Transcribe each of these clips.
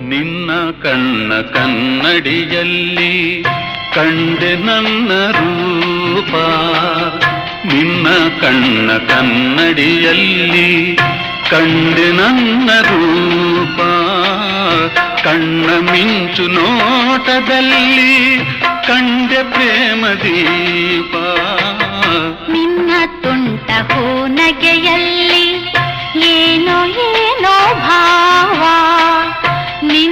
ನಿನ್ನ ಕಣ್ಣ ಕನ್ನಡಿಯಲ್ಲಿ ಕಂಡೆ ನನ್ನ ರೂಪ ನಿನ್ನ ಕಣ್ಣ ಕನ್ನಡಿಯಲ್ಲಿ ಕಂಡೆ ನನ್ನ ರೂಪ ಕಣ್ಣ ಮಿಂಚು ನೋಟದಲ್ಲಿ ಕಂಡೆ ಪ್ರೇಮ ದೀಪ ನಿನ್ನ ತುಂಟ ಹೂನಗೆಯಲ್ಲಿ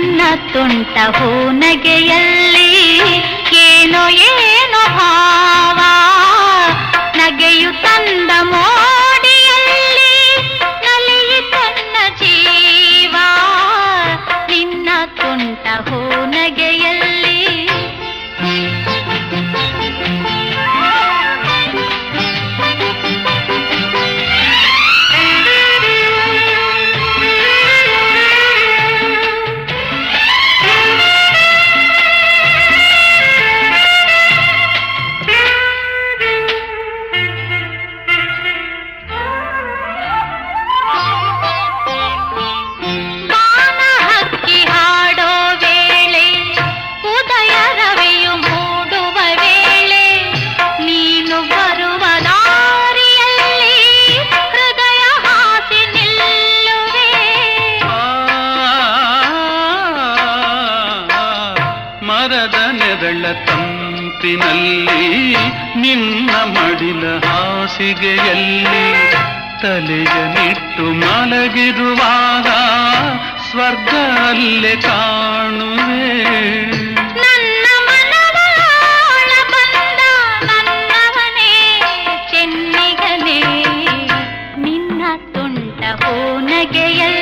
ನಿನ್ನ ತುಂಟ ಹೂನಗೆಯಲ್ಲಿ ಏನೋ ಏನೋ ಭಾವ ಮರದ ನೆರಳ ತಂಪಿನಲ್ಲಿ ನಿನ್ನ ಮಡಿಲ ಹಾಸಿಗೆಯಲ್ಲಿ ತಲೆಯ ನಿಟ್ಟು ಮಲಗಿರುವಾಗ ಸ್ವರ್ಗ ಅಲ್ಲೇ ಕಾಣುವೆ ಚೆನ್ನಿಗನೇ ನಿನ್ನ ತುಂಟ ಹೂನಗೆಯಲ್ಲಿ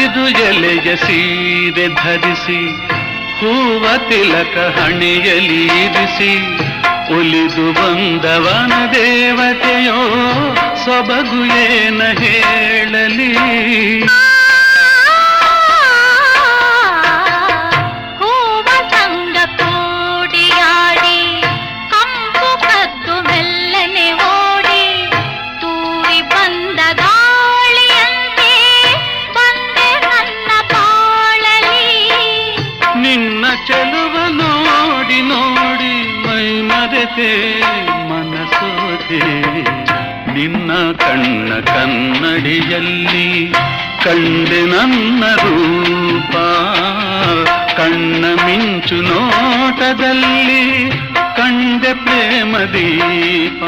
ಹಸಿದು ಎಲೆಯ ಸೀರೆ ಧರಿಸಿ ಹೂವ ತಿಲಕ ಹಣೆಯಲ್ಲಿ ಇರಿಸಿ ಒಲಿದು ಬಂದವನ ದೇವತೆಯೋ ಸೊಬಗು ಏನ ಹೇಳಲಿ? ಚೆಲುವ ನೋಡಿ ನೋಡಿ ಮೈ ಮರೆತೆ ಮನಸೋದೆ ನಿನ್ನ ಕಣ್ಣ ಕನ್ನಡಿಯಲ್ಲಿ ಕಂಡೆ ನನ್ನ ರೂಪ. ಕಣ್ಣ ಮಿಂಚು ನೋಟದಲ್ಲಿ ಕಂಡೆ ಪ್ರೇಮ ದೀಪ.